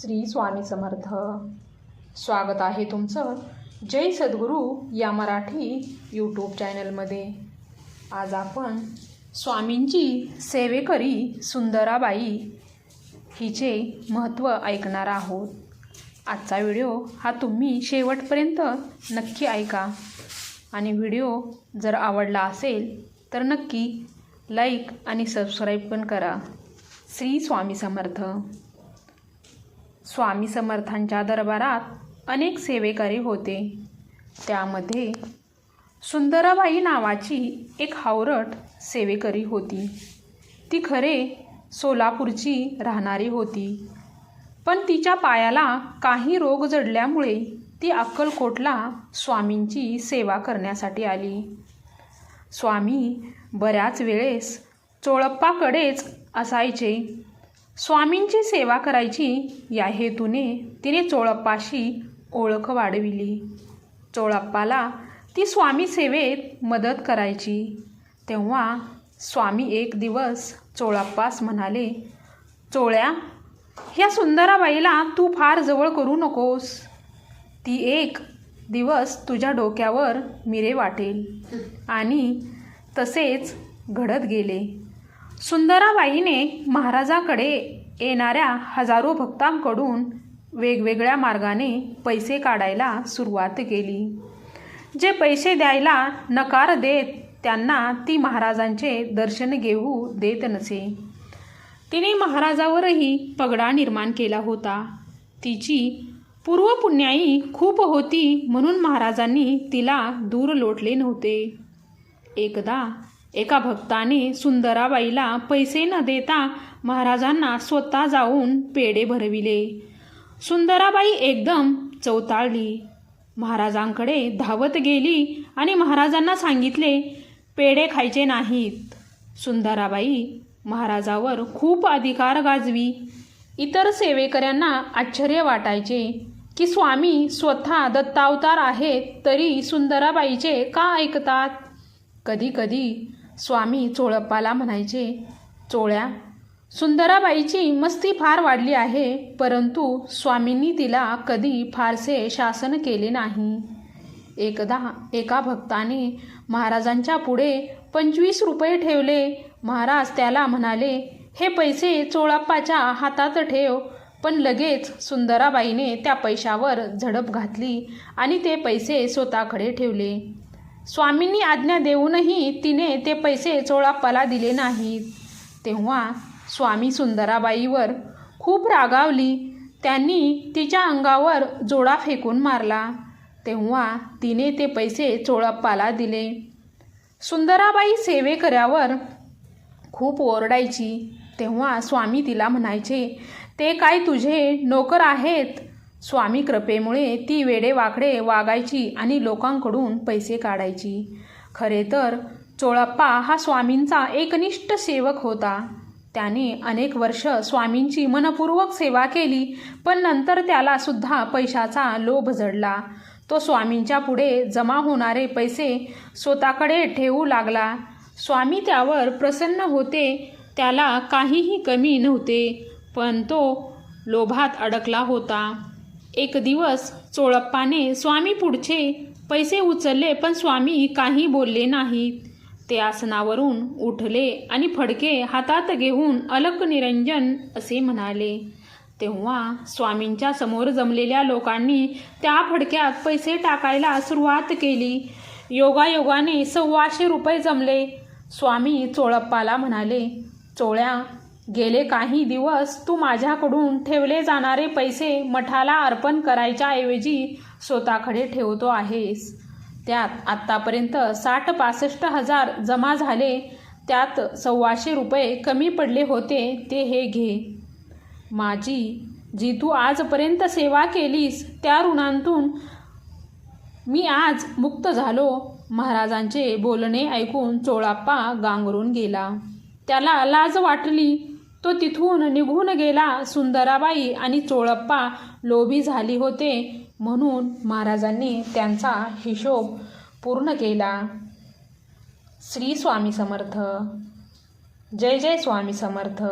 श्री स्वामी समर्थ. स्वागत आहे तुमचं जय सद्गुरू या मराठी यूट्यूब चॅनलमध्ये आज आपण स्वामींची सेवेकरी सुंदराबाई हिचे महत्त्व ऐकणार आहोत. आजचा व्हिडिओ हा तुम्ही शेवटपर्यंत नक्की ऐका. आणि व्हिडिओ जर आवडला असेल तर नक्की लाईक आणि सबस्क्राईब पण करा. श्री स्वामी समर्थ. स्वामी समर्थांच्या दरबारात अनेक सेवेकरी होते. त्यामध्ये सुंदराबाई नावाची एक हावरट सेवेकरी होती. ती खरे सोलापूरची राहणारी होती. पण तिच्या पायाला काही रोग जडल्यामुळे ती अक्कलकोटला स्वामींची सेवा करण्यासाठी आली. स्वामी बऱ्याच वेळेस चोळप्पाकडेच असायचे. स्वामींची सेवा करायची या हेतूने तिने चोळप्पाशी ओळख वाढविली. चोळप्पाला ती स्वामी सेवेत मदत करायची. तेव्हा स्वामी एक दिवस चोळप्पास म्हणाले चोळ्या ह्या सुंदराबाईला तू फार जवळ करू नकोस. ती एक दिवस तुझ्या डोक्यावर मिरे वाटेल. आणि तसेच घडत गेले. सुंदराबाईने महाराजाकडे येणाऱ्या हजारो भक्तांकडून वेगवेगळ्या मार्गाने पैसे काढायला सुरुवात केली. जे पैसे द्यायला नकार देत त्यांना ती महाराजांचे दर्शन घेऊ देत नसे. तिने महाराजावरही पगडा निर्माण केला होता. तिची पूर्वपुण्याई खूप होती म्हणून महाराजांनी तिला दूर लोटले नव्हते. एकदा एका भक्ताने सुंदराबाईला पैसे न देता महाराजांना स्वतः जाऊन पेढे भरविले. सुंदराबाई एकदम चौताळली महाराजांकडे धावत गेली आणि महाराजांना सांगितले पेढे खायचे नाहीत. सुंदराबाई महाराजावर खूप अधिकार गाजवी. इतर सेवेकऱ्यांना आश्चर्य वाटायचे की स्वामी स्वतः दत्तावतार आहेत तरी सुंदराबाईचे का ऐकतात? कधीकधी स्वामी चोळप्पाला म्हणायचे चोळ्या सुंदराबाईची मस्ती फार वाढली आहे परंतु स्वामींनी तिला कधी फारसे शासन केले नाही. एकदा एका भक्ताने महाराजांच्या पुढे पंचवीस रुपये ठेवले. महाराज त्याला म्हणाले हे पैसे चोळप्पाच्या हातात ठेव. पण लगेच सुंदराबाईने त्या पैशावर झडप घातली आणि ते पैसे स्वतःकडे ठेवले. स्वामींनी आज्ञा देऊनही तिने ते पैसे चोळाप्पाला दिले नाहीत. तेव्हा स्वामी सुंदराबाईवर खूप रागावली. त्यांनी तिच्या अंगावर जोडा फेकून मारला. तेव्हा तिने ते पैसे चोळप्पाला दिले. सुंदराबाई सेवेकऱ्यावर खूप ओरडायची. तेव्हा स्वामी तिला म्हणायचे ते काय तुझे नोकर आहेत? स्वामी कृपेमुळे ती वेडे वाकडे वागायची आणि लोकांकडून पैसे काढायची. खरे तर चोळप्पा हा स्वामींचा एकनिष्ठ सेवक होता. त्याने अनेक वर्ष स्वामींची मनपूर्वक सेवा केली पण नंतर त्याला सुद्धा पैशाचा लोभ जडला तो स्वामींच्या पुढे जमा होणारे पैसे स्वतःकडे ठेवू लागला. स्वामी त्यावर प्रसन्न होते त्याला काहीही कमी नव्हते पण तो लोभात अडकला होता. एक दिवस चोळप्पाने स्वामी पुढचे पैसे उचलले पण स्वामी काही बोलले नाहीत ते आसनावरून उठले आणि फडके हातात घेऊन अलक निरंजन असे म्हणाले. तेव्हा स्वामींच्या समोर जमलेल्या लोकांनी त्या फडक्यात पैसे टाकायला सुरुवात केली. योगायोगाने सव्वाशे रुपये जमले. स्वामी चोळप्पाला म्हणाले चोळ्या गेले काही दिवस तू माझ्याकडून ठेवले जाणारे पैसे मठाला अर्पण करायच्या ऐवजी स्वतःकडे ठेवतो आहेस. त्यात आत्तापर्यंत साठ पासष्ट हजार जमा झाले त्यात सव्वाशे रुपये कमी पडले होते ते हे घे. माझी जी तू आजपर्यंत सेवा केलीस त्या ऋणांतून मी आज मुक्त झालो महाराजांचे बोलणे ऐकून चोळाप्पा गांगरून गेला. त्याला लाज वाटली तो तिथून निघून गेला सुंदराबाई आणि चोळप्पा. लोभी झाली होते म्हणून महाराजांनी त्यांचा हिशोब पूर्ण केला. श्री स्वामी समर्थ. जय जय स्वामी समर्थ.